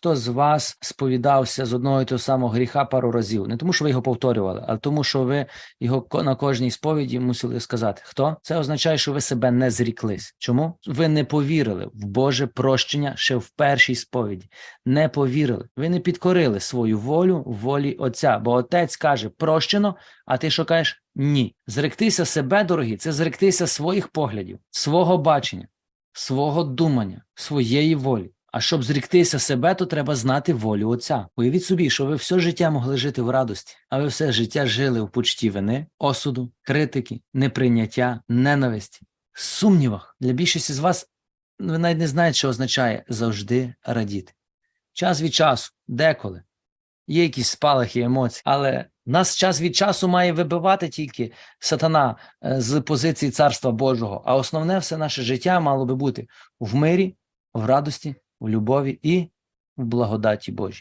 хто з вас сповідався з одного і того самого гріха пару разів? Не тому, що ви його повторювали, а тому, що ви його на кожній сповіді мусили сказати. Хто? Це означає, що ви себе не зріклись. Чому? Ви не повірили в Боже прощення ще в першій сповіді. Не повірили. Ви не підкорили свою волю волі Отця, бо Отець каже прощено, а ти що кажеш? Ні. Зректися себе, дорогі, це зректися своїх поглядів, свого бачення, свого думання, своєї волі. А щоб зріктися себе, то треба знати волю Отця. Уявіть собі, що ви все життя могли жити в радості, а ви все життя жили в почті вини, осуду, критики, неприйняття, ненависті, сумнівах. Для більшості з вас ви навіть не знаєте, що означає завжди радіти. Час від часу, деколи, є якісь спалахи емоцій, але нас час від часу має вибивати тільки сатана е, з позиції Царства Божого, а основне все наше життя мало би бути в мирі, в радості, в любові і в благодаті Божій.